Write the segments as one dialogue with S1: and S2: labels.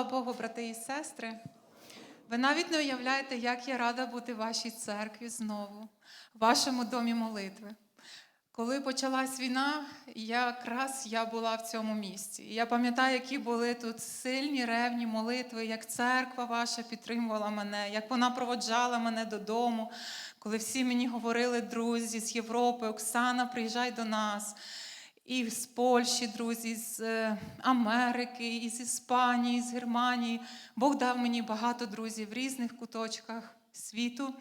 S1: Слава Богу, брати і сестри. Ви навіть не уявляєте, як я рада бути в вашій церкві знову, в вашому домі молитви. Коли почалась війна, якраз я була в цьому місці. І Я пам'ятаю, які були тут сильні ревні молитви, як церква ваша підтримувала мене, як вона проводжала мене додому, коли всі мені говорили, друзі з Європи, Оксана, приїжджай до нас. І з Польщі, друзі, з е, Америки, і з Іспанії, з Германії. Бог дав мені багато друзів в різних куточках світу.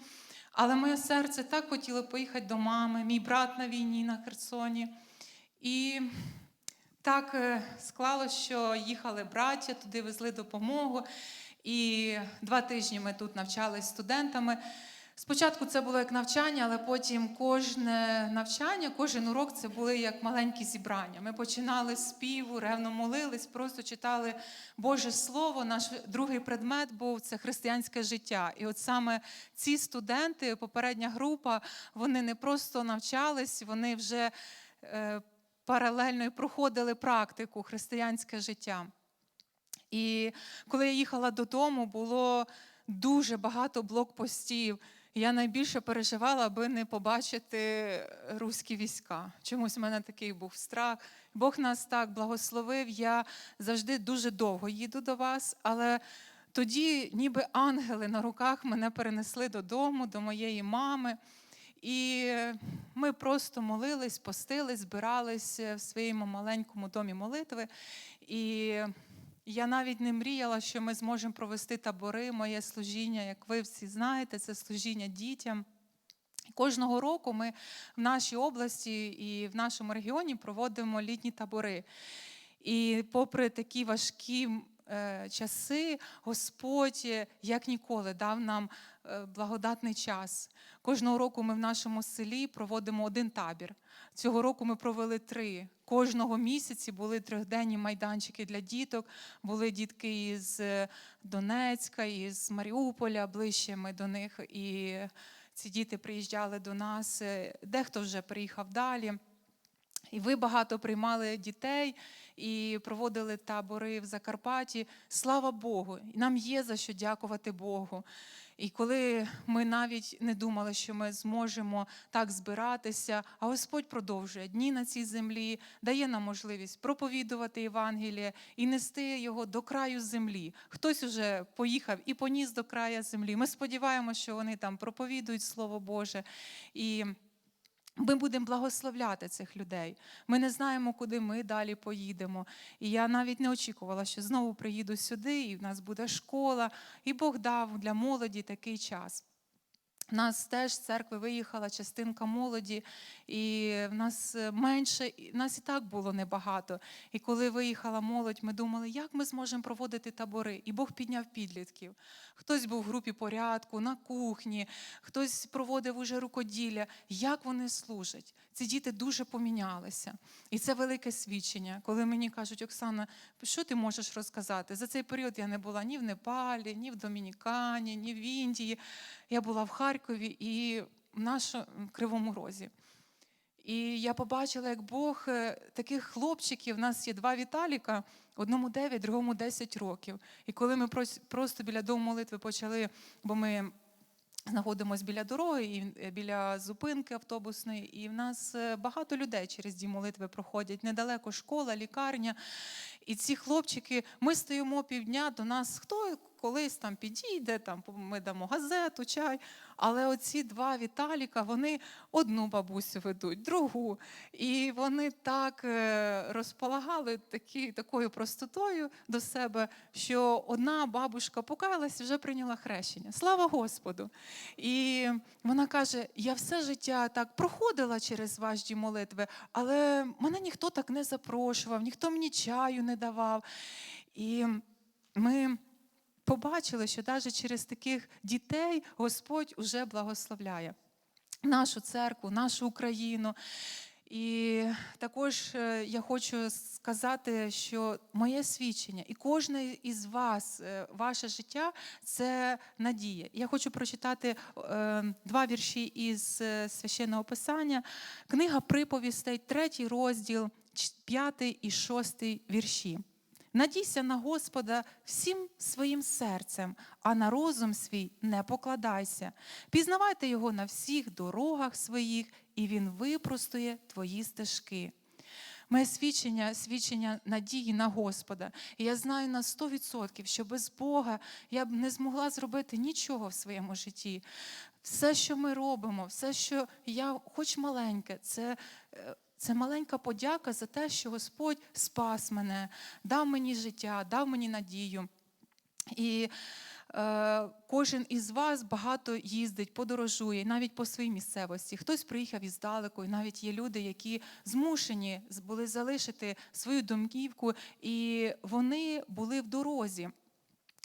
S1: Але моє серце так хотіло поїхати до мами, мій брат на війні на Херсоні. І так е, склалося, що їхали браття, туди везли допомогу. І два тижні ми тут навчалися студентами. Спочатку це було як навчання, але потім кожне навчання, кожен урок це були як маленькі зібрання. Ми починали з співу, ревно молились, просто читали Боже Слово. Наш другий предмет був це християнське життя. І от саме ці студенти, попередня група, вони не просто навчались, вони вже е, паралельно і проходили практику християнське життя. І коли я їхала додому, було дуже багато блокпостів. Я найбільше переживала, аби не побачити руські війська. Чомусь в мене такий був страх. Бог нас так благословив. Я завжди дуже довго їду до вас, але тоді, ніби ангели на руках мене перенесли додому, до моєї мами. І ми просто молились, постились, збирались в своєму маленькому домі молитви. І я навіть не мріяла, що ми зможемо провести табори. Моє служіння, як ви всі знаєте, це служіння дітям. Кожного року ми в нашій області і в нашому регіоні проводимо літні табори. І попри такі важкі е, часи, Господь е, як ніколи дав нам благодатний час. Кожного року ми в нашому селі проводимо один табір. Цього року ми провели три. Кожного місяці були трьохденні майданчики для діток. Були дітки із е, Донецька, із Маріуполя, ближче ми до них. І ці діти приїжджали до нас. Е, Дехто вже приїхав далі. І ви багато приймали дітей і проводили табори в Закарпатті. Слава Богу! Нам є за що дякувати Богу. І коли ми навіть не думали, що ми зможемо так збиратися, а Господь продовжує дні на цій землі, дає нам можливість проповідувати Євангеліє і нести його до краю землі. Хтось уже поїхав і поніс до краю землі. Ми сподіваємося, що вони там проповідують Слово Боже. І ми будемо благословляти цих людей. Ми не знаємо, куди ми далі поїдемо. І я навіть не очікувала, що знову приїду сюди, і в нас буде школа, і Бог дав для молоді такий час. У нас теж з церкви виїхала частинка молоді, і в нас е, менше, нас і так було небагато. І коли виїхала молодь, ми думали, як ми зможемо проводити табори. І Бог підняв підлітків. Хтось був в групі порядку, на кухні, хтось проводив уже рукоділля. Як вони служать? Ці діти дуже помінялися. І це велике свідчення, коли мені кажуть, Оксана, що ти можеш розказати? За цей період я не була ні в Непалі, ні в Домінікані, ні в Індії. Я була в Харкові і в нашому Кривому Розі. І я побачила, як Бог е, таких хлопчиків, у нас є два Віталіка, одному 9, другому 10 років. І коли ми просто біля дому молитви почали, бо ми знаходимося біля дороги, і е, біля зупинки автобусної, і в нас е, багато людей через дім молитви проходять. Недалеко школа, лікарня. І ці хлопчики, ми стоїмо півдня, до нас хто колись там підійде, там ми дамо газету, чай. Але оці два Віталіка, вони одну бабусю ведуть, другу. І вони так е, розполагали такі, такою простотою до себе, що одна бабушка покаялась вже прийняла хрещення. Слава Господу! І вона каже: я все життя так проходила через ваші молитви, але мене ніхто так не запрошував, ніхто мені чаю не давав. І ми побачили, що навіть через таких дітей Господь уже благословляє нашу церкву, нашу Україну. І також е, я хочу сказати, що моє свідчення і кожне із вас, е, ваше життя це надія. Я хочу прочитати е, два вірші із священного писання. Книга приповістей, третій розділ, п'ятий і шостий вірші. Надійся на Господа всім своїм серцем, а на розум свій не покладайся. Пізнавайте його на всіх дорогах своїх, і він випростує твої стежки. Моє свідчення, свідчення надії на Господа. І я знаю на 100%, що без Бога я б не змогла зробити нічого в своєму житті. Все, що ми робимо, все, що я, хоч маленьке, це, е, це маленька подяка за те, що Господь спас мене, дав мені життя, дав мені надію. І е, кожен із вас багато їздить, подорожує, навіть по своїй місцевості. Хтось приїхав іздалеку, і навіть є люди, які змушені були залишити свою домівку, і вони були в дорозі.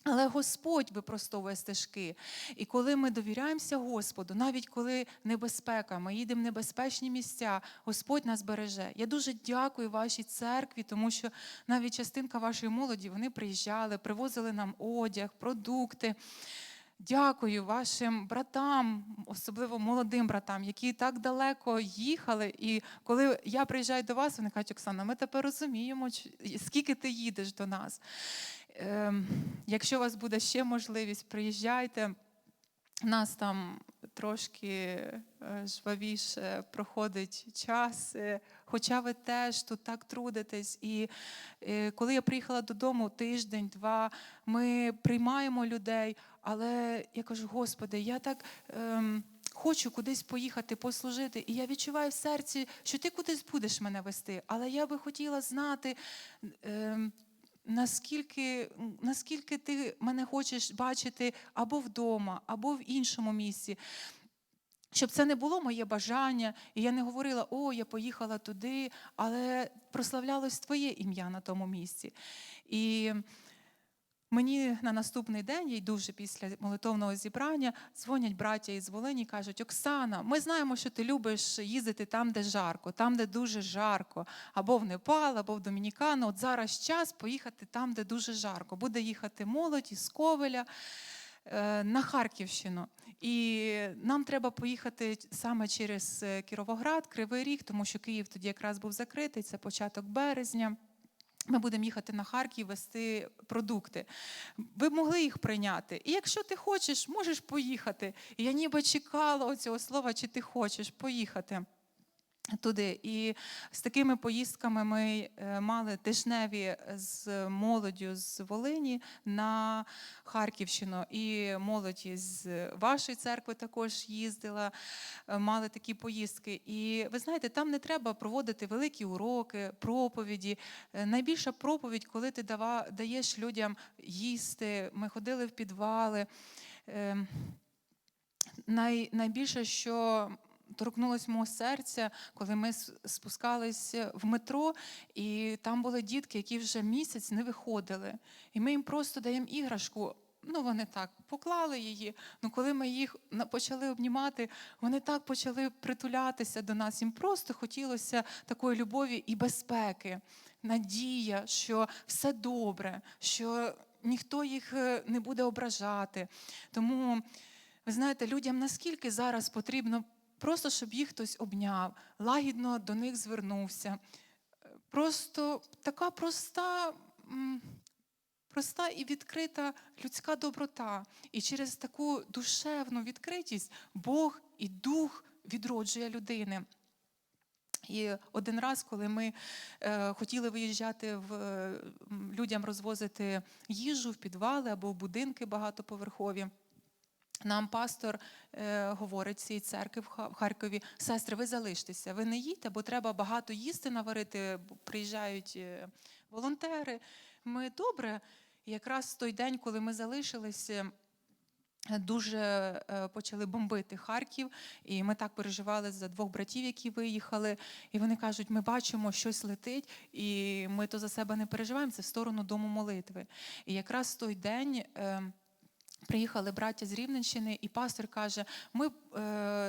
S1: Але Господь випростовує стежки. І коли ми довіряємося Господу, навіть коли небезпека, ми їдемо в небезпечні місця, Господь нас береже. Я дуже дякую вашій церкві, тому що навіть частинка вашої молоді вони приїжджали, привозили нам одяг, продукти. Дякую вашим братам, особливо молодим братам, які так далеко їхали. І коли я приїжджаю до вас, вони кажуть, Оксана, ми тепер розуміємо, скільки ти їдеш до нас. Ем, Якщо у вас буде ще можливість, приїжджайте. Нас там трошки е, жвавіше проходить час, е, хоча ви теж тут так трудитесь. І е, коли я приїхала додому тиждень-два, ми приймаємо людей, але я кажу, Господи, я так. Ем, Хочу кудись поїхати, послужити, і я відчуваю в серці, що ти кудись будеш мене вести. Але я би хотіла знати, ем, наскільки, наскільки ти мене хочеш бачити або вдома, або в іншому місці. Щоб це не було моє бажання, і я не говорила, о, я поїхала туди, але прославлялось твоє ім'я на тому місці. І мені на наступний день, я йду вже після молитовного зібрання, дзвонять браття із Волині і кажуть: Оксана, ми знаємо, що ти любиш їздити там, де жарко, там, де дуже жарко, або в Непал, або в Домінікану. От зараз час поїхати там, де дуже жарко. Буде їхати молодь із Ковеля на Харківщину. І нам треба поїхати саме через е, Кіровоград, Кривий Ріг, тому що Київ тоді якраз був закритий, це початок березня. Ми будемо їхати на Харків, вести продукти. Ви могли їх прийняти. І якщо ти хочеш, можеш поїхати. І я ніби чекала оцього слова, чи ти хочеш поїхати. Туди і з такими поїздками ми е, мали тижневі з молоддю з Волині на Харківщину. І молодь з вашої церкви також їздила, е, мали такі поїздки. І ви знаєте, там не треба проводити великі уроки, проповіді. Е, Найбільша проповідь, коли ти дава, даєш людям їсти. Ми ходили в підвали. Ем, Най, найбільше, що торкнулось мого серця, коли ми с- спускались в метро, і там були дітки, які вже місяць не виходили. І ми їм просто даємо іграшку. Ну, вони так поклали її. Ну, коли ми їх почали обнімати, вони так почали притулятися до нас. Їм просто хотілося такої любові і безпеки, надія, що все добре, що ніхто їх е, не буде ображати. Тому, ви знаєте, людям наскільки зараз потрібно просто, щоб їх хтось обняв, лагідно до них звернувся. Е, Просто така проста. Проста і відкрита людська доброта. І через таку душевну відкритість Бог і дух відроджує людини. І один раз, коли ми е, хотіли виїжджати в е, людям розвозити їжу в підвали або в будинки багатоповерхові. Нам пастор е, говорить цієї церкви в Харкові: сестри, ви залиштеся, ви не їдьте, бо треба багато їсти наварити. Приїжджають е, волонтери. Ми добре. Якраз той день, коли ми залишилися, дуже е, почали бомбити Харків, і ми так переживали за двох братів, які виїхали. І вони кажуть: ми бачимо, щось летить, і ми то за себе не переживаємо. Це в сторону дому молитви. І якраз той день. е, Приїхали браття з Рівненщини, і пастор каже: ми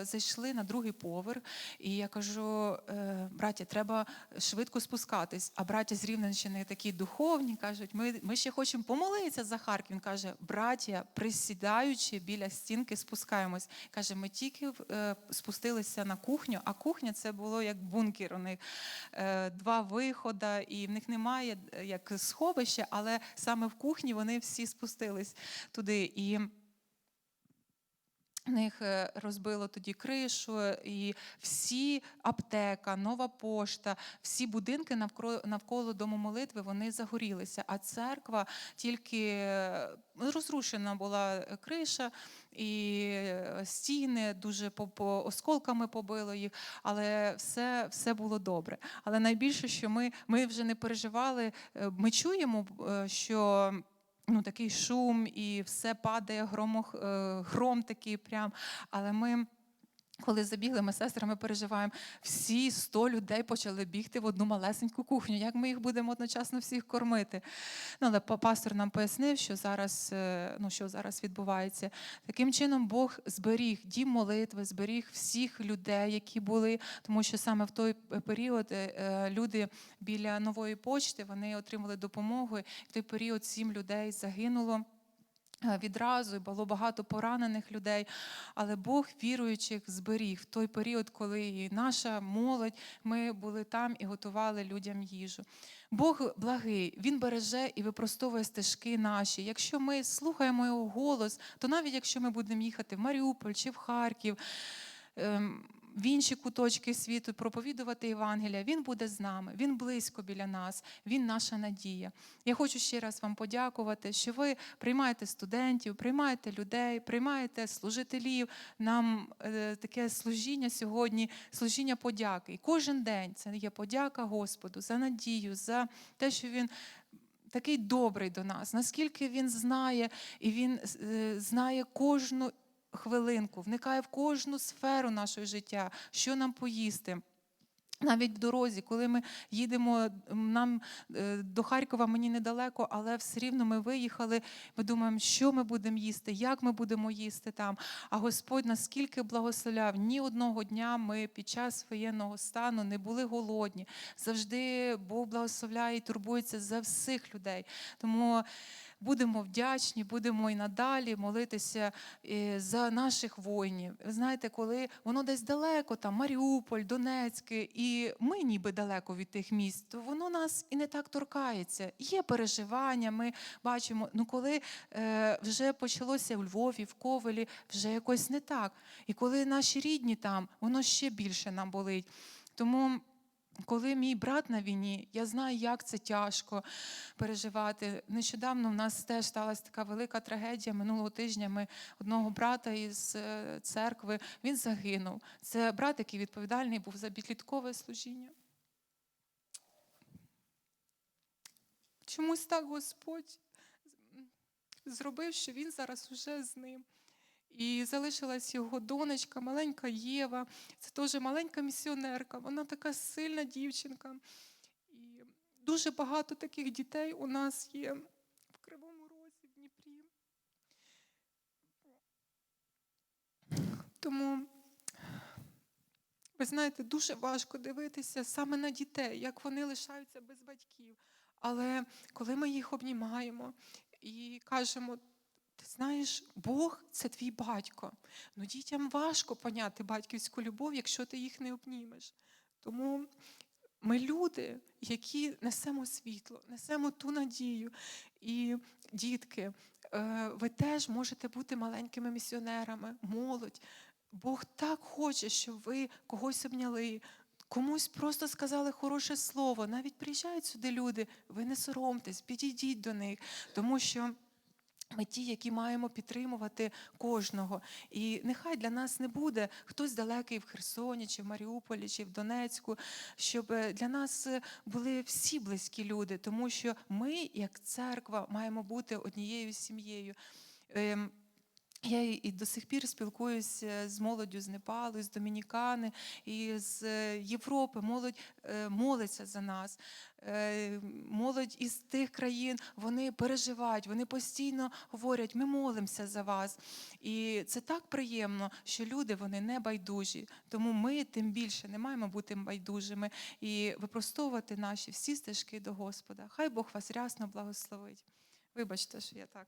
S1: зайшли на другий поверх, і я кажу: е, браття, треба швидко спускатись. А браття з Рівненщини такі духовні кажуть: ми, ми ще хочемо помолитися за Харків. Він каже: браття, присідаючи біля стінки, спускаємось. Каже, ми тільки е, спустилися на кухню, а кухня це було як бункер. У них е, два виходи, і в них немає е, як сховище, але саме в кухні вони всі спустились туди. І них е, розбило тоді кришу, і всі аптека, нова пошта, всі будинки навколо, навколо дому молитви вони загорілися. А церква тільки е, розрушена була криша, і е, стіни дуже по, по осколками побило їх, але все, все було добре. Але найбільше, що ми, ми вже не переживали, е, ми чуємо, е, що ну, такий шум, і все падає, громох, е, гром такий прям. Але ми. Коли забігли, ми сестрами переживаємо, всі 100 людей почали бігти в одну малесеньку кухню. Як ми їх будемо одночасно всіх кормити? Ну, але пастор нам пояснив, що зараз, е, ну, що зараз відбувається. Таким чином, Бог зберіг дім молитви, зберіг всіх людей, які були, тому що саме в той період е, е, люди біля нової почти вони отримали допомогу. І в той період сім людей загинуло. Е, Відразу було багато поранених людей, але Бог віруючих зберіг в той період, коли і наша молодь, ми були там і готували людям їжу. Бог благий, Він береже і випростовує стежки наші. Якщо ми слухаємо його голос, то навіть якщо ми будемо їхати в Маріуполь чи в Харків, ем, в інші куточки світу проповідувати Євангелія, Він буде з нами, Він близько біля нас, Він наша надія. Я хочу ще раз вам подякувати, що ви приймаєте студентів, приймаєте людей, приймаєте служителів. Нам е, таке служіння сьогодні, служіння подяки. І кожен день це є подяка Господу за надію, за те, що Він. Такий добрий до нас, наскільки він знає, і він е, знає кожну хвилинку, вникає в кожну сферу нашого життя, що нам поїсти. Навіть в дорозі, коли ми їдемо, нам е, до Харкова мені недалеко, але все рівно ми виїхали. Ми думаємо, що ми будемо їсти, як ми будемо їсти там. А Господь наскільки благословляв, ні одного дня ми під час воєнного стану не були голодні. Завжди Бог благословляє і турбується за всіх людей. Тому будемо вдячні, будемо і надалі молитися е, за наших воїнів. Ви знаєте, коли воно десь далеко, там Маріуполь, Донецьк, і ми ніби далеко від тих міст, то воно нас і не так торкається. Є переживання, ми бачимо. Ну коли е, вже почалося у Львові, в Ковелі, вже якось не так. І коли наші рідні там, воно ще більше нам болить. Тому. Коли мій брат на війні, я знаю, як це тяжко переживати. Нещодавно в нас теж сталася така велика трагедія. Минулого тижня ми одного брата із е, церкви він загинув. Це брат, який відповідальний був за підліткове служіння. Чомусь так Господь зробив, що він зараз уже з ним. І залишилась його донечка, маленька Єва. Це теж маленька місіонерка. Вона така сильна дівчинка. І дуже багато таких дітей у нас є в Кривому Розі, в Дніпрі. Тому, ви знаєте, дуже важко дивитися саме на дітей, як вони лишаються без батьків. Але коли ми їх обнімаємо і кажемо, ти знаєш, Бог це твій батько. Ну дітям важко поняти батьківську любов, якщо ти їх не обнімеш. Тому ми люди, які несемо світло, несемо ту надію. І дітки, е, ви теж можете бути маленькими місіонерами, молодь. Бог так хоче, щоб ви когось обняли. Комусь просто сказали хороше слово. Навіть приїжджають сюди люди, ви не соромтесь, підійдіть до них, тому що ми ті, які маємо підтримувати кожного. І нехай для нас не буде хтось далекий в Херсоні, чи в Маріуполі, чи в Донецьку, щоб е, для нас е, були всі близькі люди, тому що ми, як церква, маємо бути однією сім'єю. Я і- до сих пір спілкуюся з молоддю з Непалу, з Домінікани і з е, Європи. Молодь е, молиться за нас. Е, Молодь із тих країн вони переживають, вони постійно говорять: ми молимося за вас. І це так приємно, що люди вони не байдужі. Тому ми тим більше не маємо бути байдужими і випростовувати наші всі стежки до Господа. Хай Бог вас рясно благословить. Вибачте, що я так.